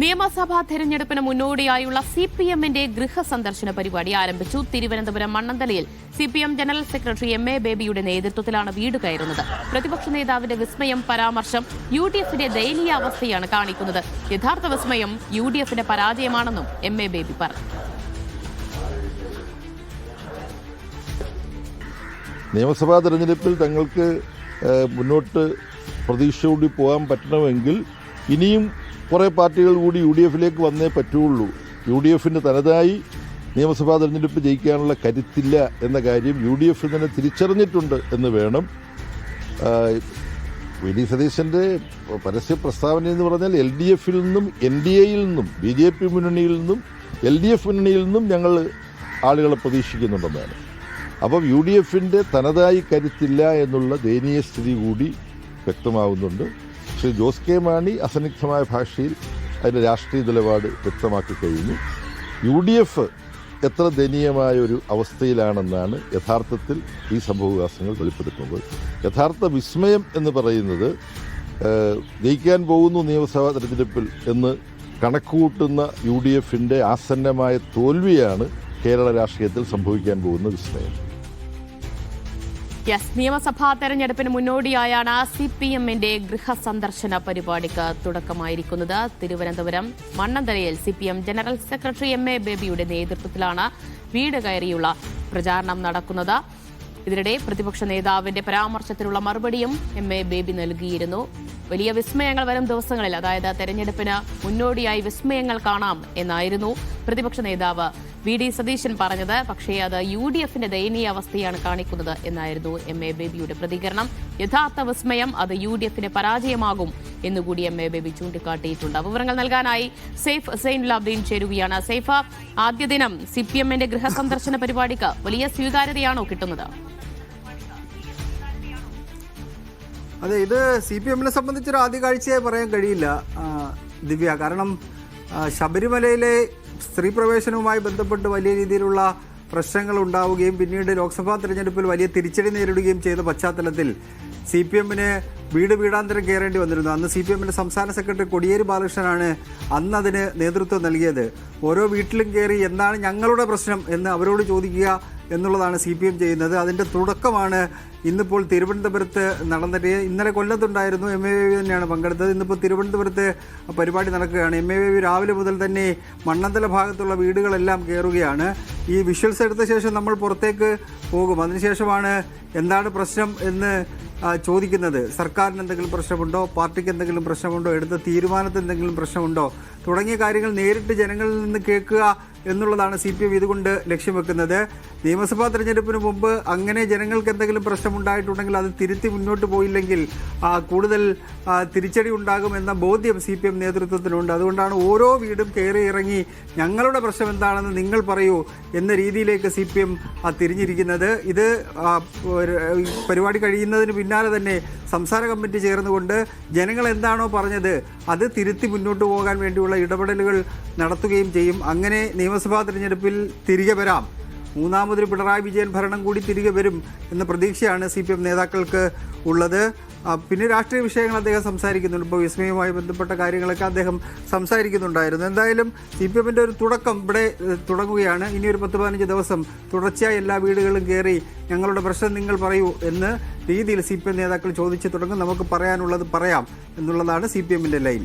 നിയമസഭാ തെരഞ്ഞെടുപ്പിന് മുന്നോടിയായുള്ള സി പി എമ്മിന്റെ ഗൃഹസന്ദർശന പരിപാടി ആരംഭിച്ചു. തിരുവനന്തപുരം മണ്ണന്തലയിൽ C P M general secretary M A ബേബിയുടെ നേതൃത്വത്തിലാണ് വീട് കയറുന്നത്. പ്രതിപക്ഷ നേതാവിന്റെ വിസ്മയം പരാമർശം യു ഡി എഫിന്റെ ദയനീയ അവസ്ഥയാണ് കാണിക്കുന്നത്. യഥാർത്ഥ വിസ്മയം യു ഡി എഫിന്റെ പരാജയമാണെന്നും എം എ ബേബി പറഞ്ഞു. നിയമസഭാ തെരഞ്ഞെടുപ്പിൽ തങ്ങൾക്ക് മുന്നോട്ട് പ്രതീക്ഷയോടി പോകാൻ പറ്റണമെങ്കിൽ ഇനിയും കുറേ പാർട്ടികൾ കൂടി യു ഡി എഫിലേക്ക് വന്നേ പറ്റുള്ളൂ. യു ഡി എഫിന് തനതായി നിയമസഭാ തെരഞ്ഞെടുപ്പ് ജയിക്കാനുള്ള കരുത്തില്ല എന്ന കാര്യം യു ഡി എഫ് തന്നെ തിരിച്ചറിഞ്ഞിട്ടുണ്ട് എന്ന് വേണം. വി ഡി സതീശന്റെ പരസ്യ പ്രസ്താവന എന്ന് പറഞ്ഞാൽ എൽ ഡി എഫിൽ നിന്നും എൻ ഡി എയിൽ നിന്നും ബി ജെ പി മുന്നണിയിൽ നിന്നും എൽ ഡി എഫ് മുന്നണിയിൽ നിന്നും ഞങ്ങൾ ആളുകളെ പ്രതീക്ഷിക്കുന്നുണ്ടെന്നാണ്. അപ്പം യു ഡി എഫിന്റെ തനതായി കരുത്തില്ല എന്നുള്ള ദയനീയ സ്ഥിതി കൂടി വ്യക്തമാവുന്നുണ്ട്. ശ്രീ ജോസ് കെ മാണി അസന്നിഗ്ധമായ ഭാഷയിൽ അതിന്റെ രാഷ്ട്രീയ നിലപാട് വ്യക്തമാക്കി കഴിഞ്ഞു. യു ഡി എഫ് എത്ര ദയനീയമായ ഒരു അവസ്ഥയിലാണെന്നാണ് യഥാർത്ഥത്തിൽ ഈ സംഭവവികാസങ്ങൾ വെളിപ്പെടുത്തുന്നത്. യഥാർത്ഥ വിസ്മയം എന്ന് പറയുന്നത് ജയിക്കാൻ പോകുന്നു നിയമസഭാ തെരഞ്ഞെടുപ്പിൽ എന്ന് കണക്കുകൂട്ടുന്ന യു ഡി എഫിന്റെ ആസന്നമായ തോൽവിയാണ് കേരള രാഷ്ട്രീയത്തിൽ സംഭവിക്കാൻ പോകുന്ന വിസ്മയം. യെസ് നിയമസഭാ തെരഞ്ഞെടുപ്പിന് മുന്നോടിയായാണ് സി പി എമ്മിന്റെ ഗൃഹസന്ദർശന പരിപാടിക്ക് തുടക്കമായിരിക്കുന്നത്. തിരുവനന്തപുരം മണ്ണന്തലയിൽ C P M general secretary M A ബേബിയുടെ നേതൃത്വത്തിലാണ് വീട് കയറിയുള്ള പ്രചാരണം നടക്കുന്നത്. ഇതിനിടെ പ്രതിപക്ഷ നേതാവിന്റെ പരാമർശത്തിനുള്ള മറുപടിയും എം എ ബേബി നൽകിയിരുന്നു. വലിയ വിസ്മയങ്ങൾ വരും ദിവസങ്ങളിൽ അതായത് തെരഞ്ഞെടുപ്പിന് മുന്നോടിയായി വിസ്മയങ്ങൾ കാണാം എന്നായിരുന്നു പ്രതിപക്ഷ നേതാവ് വി ഡി സതീശൻ പറഞ്ഞത് പക്ഷേ അത് യു ഡി എഫിന്റെ ദയനീയ അവസ്ഥയാണ് കാണിക്കുന്നത് എന്നായിരുന്നു എം എ ബേബിയുടെ പ്രതികരണം. യഥാർത്ഥ വിസ്മയം അത് യു ഡി എഫിന്റെ പരാജയമാകും എന്നുകൂടി എം എ ബേബി ചൂണ്ടിക്കാട്ടിയിട്ടുണ്ട്. വിവരങ്ങൾ നൽകാനായി സെയ്ഫ് സൈനുലാബ്ദീൻ ചേരുകയാണ്. സെയ്ഫ ആദ്യ ദിനം സി പി എമ്മിന്റെ ഗൃഹസന്ദർശന പരിപാടിക്ക് വലിയ സ്വീകാര്യതയാണോ കിട്ടുന്നത്? അതെ ഇത് സി പി എമ്മിനെ സംബന്ധിച്ചൊരു ആദ്യ കാഴ്ചയായി പറയാൻ കഴിയില്ല ദിവ്യ. കാരണം ശബരിമലയിലെ സ്ത്രീ പ്രവേശനവുമായി ബന്ധപ്പെട്ട് വലിയ രീതിയിലുള്ള പ്രശ്നങ്ങൾ ഉണ്ടാവുകയും പിന്നീട് ലോക്സഭാ തെരഞ്ഞെടുപ്പിൽ വലിയ തിരിച്ചടി നേരിടുകയും ചെയ്ത പശ്ചാത്തലത്തിൽ സി പി എമ്മിന് വീട് വീടാന്തരം കയറേണ്ടി വന്നിരുന്നു. അന്ന് സി പി എമ്മിന്റെ സംസ്ഥാന സെക്രട്ടറി കൊടിയേരി ബാലകൃഷ്ണനാണ് അന്ന് അതിന് നേതൃത്വം നൽകിയത്. ഓരോ വീട്ടിലും കയറി എന്താണ് ഞങ്ങളുടെ പ്രശ്നം എന്ന് അവരോട് ചോദിക്കുക എന്നുള്ളതാണ് സി പി എം ചെയ്യുന്നത്. അതിന്റെ തുടക്കമാണ് ഇന്നിപ്പോൾ തിരുവനന്തപുരത്ത് നടന്നിട്ട് ഇന്നലെ കൊല്ലത്തുണ്ടായിരുന്നു എം എ വി തന്നെയാണ് പങ്കെടുത്തത്. ഇന്നിപ്പോൾ തിരുവനന്തപുരത്ത് പരിപാടി നടക്കുകയാണ്. എം എ വി രാവിലെ മുതൽ തന്നെ മണ്ണന്തല ഭാഗത്തുള്ള വീടുകളെല്ലാം കയറുകയാണ് ഈ വിഷ്വൽസ് എടുത്ത ശേഷം നമ്മൾ പുറത്തേക്ക് പോകും. അതിനുശേഷമാണ് എന്താണ് പ്രശ്നം എന്ന് ചോദിക്കുന്നത്. സർക്കാരിന് എന്തെങ്കിലും പ്രശ്നമുണ്ടോ? പാർട്ടിക്ക് എന്തെങ്കിലും പ്രശ്നമുണ്ടോ? എടുത്ത തീരുമാനത്തിൽ എന്തെങ്കിലും പ്രശ്നമുണ്ടോ? തുടങ്ങിയ കാര്യങ്ങൾ നേരിട്ട് ജനങ്ങളിൽ നിന്ന് കേൾക്കുക എന്നുള്ളതാണ് സി പി എം ഇതുകൊണ്ട് ലക്ഷ്യം വെക്കുന്നത്. നിയമസഭാ തെരഞ്ഞെടുപ്പിന് മുമ്പ് അങ്ങനെ ജനങ്ങൾക്ക് എന്തെങ്കിലും പ്രശ്നമുണ്ടായിട്ടുണ്ടെങ്കിൽ അത് തിരുത്തി മുന്നോട്ട് പോയില്ലെങ്കിൽ കൂടുതൽ തിരിച്ചടി ഉണ്ടാകും എന്ന ബോധ്യം സി പി എം നേതൃത്വത്തിനുണ്ട് അതുകൊണ്ടാണ് ഓരോ വീടും കയറി ഇറങ്ങി ഞങ്ങളുടെ പ്രശ്നം എന്താണെന്ന് നിങ്ങൾ പറയൂ എന്ന രീതിയിലേക്ക് സി പി എം തിരിഞ്ഞിരിക്കുന്നത്. ഇത് പരിപാടി കഴിയുന്നതിന് പിന്നാലെ തന്നെ സംസാര കമ്മിറ്റി ചേർന്നുകൊണ്ട് ജനങ്ങൾ എന്താണോ പറഞ്ഞത് അത് തിരുത്തി മുന്നോട്ട് പോകാൻ വേണ്ടിയുള്ള ഇടപെടലുകൾ നടത്തുകയും ചെയ്യും. അങ്ങനെ നിയമസഭാ തിരഞ്ഞെടുപ്പിൽ തിരികെ വരാം. മൂന്നാമതൊരു പിണറായി വിജയൻ ഭരണം കൂടി തിരികെ വരും എന്ന പ്രതീക്ഷയാണ് സി പി എം നേതാക്കൾക്ക് ഉള്ളത്. പിന്നെ രാഷ്ട്രീയ വിഷയങ്ങൾ അദ്ദേഹം സംസാരിക്കുന്നുണ്ട്. ഇപ്പോൾ വിസ്മയവുമായി ബന്ധപ്പെട്ട കാര്യങ്ങളൊക്കെ അദ്ദേഹം സംസാരിക്കുന്നുണ്ടായിരുന്നു. എന്തായാലും സി പി എമ്മിന്റെ ഒരു തുടക്കം ഇവിടെ തുടങ്ങുകയാണ്. ഇനി ഒരു പത്ത് പതിനഞ്ച് ദിവസം തുടർച്ചയായി എല്ലാ വീടുകളിലും കയറി ഞങ്ങളുടെ പ്രശ്നം നിങ്ങൾ പറയൂ എന്ന് രീതിയിൽ സി പി എം നേതാക്കൾ ചോദിച്ചു തുടങ്ങും. നമുക്ക് പറയാനുള്ളത് പറയാം എന്നുള്ളതാണ് സി പി എമ്മിന്റെ ലൈൻ.